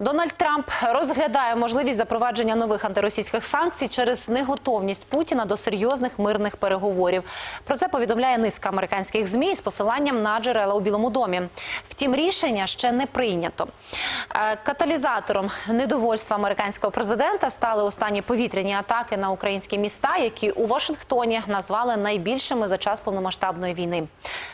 Дональд Трамп розглядає можливість запровадження нових антиросійських санкцій через неготовність Путіна до серйозних мирних переговорів. Про це повідомляє низка американських змі з посиланням на джерела у Білому домі. Втім, рішення ще не прийнято. Е, Каталізатором недовольства американського президента стали останні повітряні атаки на українські міста, які у Вашингтоні назвали найбільшими за час повномасштабної війни.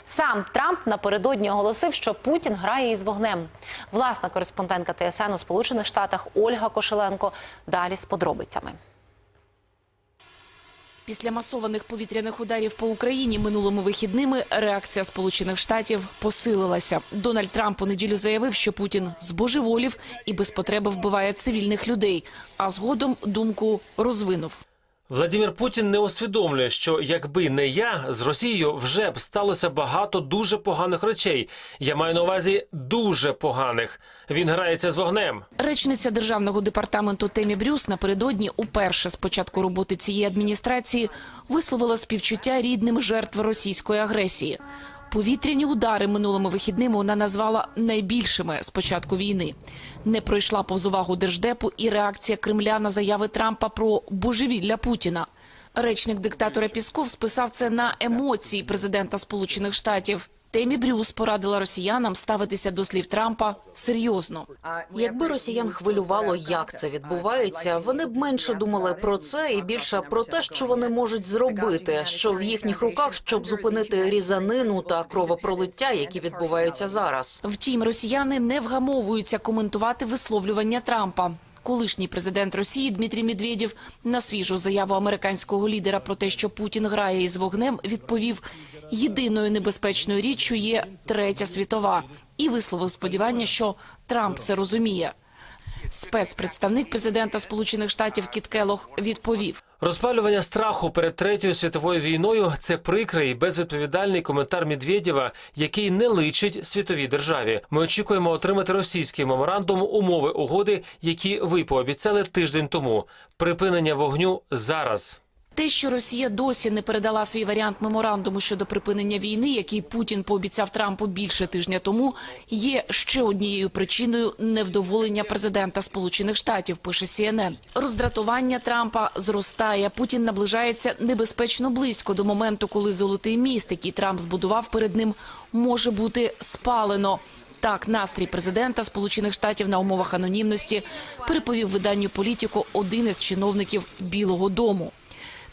Сам Трамп напередодні оголосив, що Путін грає із вогнем. Власна кореспондентка ТСН у Сполучених Штатах Ольга Кошеленко далі з подробицями. Після масованих повітряних ударів по Україні минулими вихідними реакція Сполучених Штатів посилилася. Дональд Трамп у неділю заявив, що Путін збожеволів і без потреби вбиває цивільних людей, а згодом думку розвинув. Владимир Путін не усвідомлює, що якби не я з Росією вже б сталося багато дуже поганих речей. Я маю на увазі дуже поганих. Він грається з вогнем. Речниця державного департаменту Темі Брюс напередодні уперше з початку роботи цієї адміністрації висловила співчуття рідним жертв російської агресії. Повітряні удари минулими вихідними вона назвала найбільшими з початку війни. Не пройшла повз увагу держдепу і реакція Кремля на заяви Трампа про божевілля Путіна. Речник диктатора Пісков списав це на емоції президента Сполучених Штатів. Темі Брюс порадила росіянам ставитися до слів Трампа серйозно. Якби росіян хвилювало, як це відбувається, вони б менше думали про це і більше про те, що вони можуть зробити, що в їхніх руках, щоб зупинити різанину та кровопролиття, які відбуваються зараз. Втім, росіяни не вгамовуються коментувати висловлювання Трампа. Колишній президент Росії Дмитрій Медведєв на свіжу заяву американського лідера про те, що Путін грає із вогнем, відповів: єдиною небезпечною річчю є третя світова, і висловив сподівання, що Трамп це розуміє. Спецпредставник президента Сполучених Штатів Кіт Келох відповів. Розпалювання страху перед третьою світовою війною це прикрий безвідповідальний коментар Медведєва, який не личить світовій державі. Ми очікуємо отримати російський меморандум умови угоди, які ви пообіцяли тиждень тому. Припинення вогню зараз. Те, що Росія досі не передала свій варіант меморандуму щодо припинення війни, який Путін пообіцяв Трампу більше тижня тому, є ще однією причиною невдоволення президента Сполучених Штатів. Пише CNN. Роздратування Трампа зростає. Путін наближається небезпечно близько до моменту, коли золотий міст, який Трамп збудував перед ним, може бути спалено. Так, настрій президента Сполучених Штатів на умовах анонімності переповів виданню політику один із чиновників Білого Дому.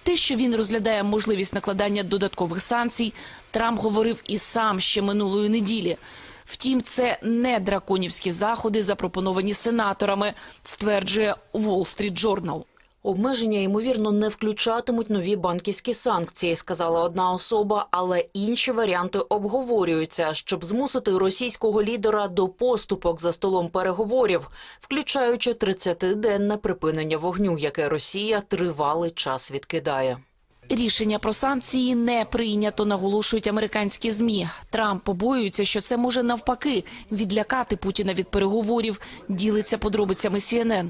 Те, що він розглядає можливість накладання додаткових санкцій, Трамп говорив і сам ще минулої неділі. Втім, це не драконівські заходи, запропоновані сенаторами, стверджує Wall Street Journal. Обмеження ймовірно не включатимуть нові банківські санкції, сказала одна особа, але інші варіанти обговорюються, щоб змусити російського лідера до поступок за столом переговорів, включаючи 30-денне припинення вогню, яке Росія тривалий час відкидає. Рішення про санкції не прийнято, наголошують американські змі. Трамп побоюється, що це може навпаки відлякати Путіна від переговорів. Ділиться подробицями CNN.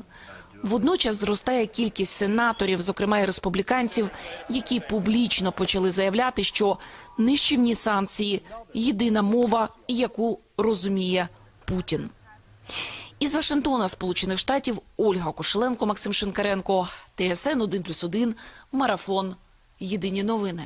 Водночас зростає кількість сенаторів, зокрема і республіканців, які публічно почали заявляти, що нищівні санкції єдина мова, яку розуміє Путін. Із Вашингтона, Сполучених Штатів, Ольга Кошеленко, Максим Шинкаренко, ТСН 1+,1, Марафон. Єдині новини.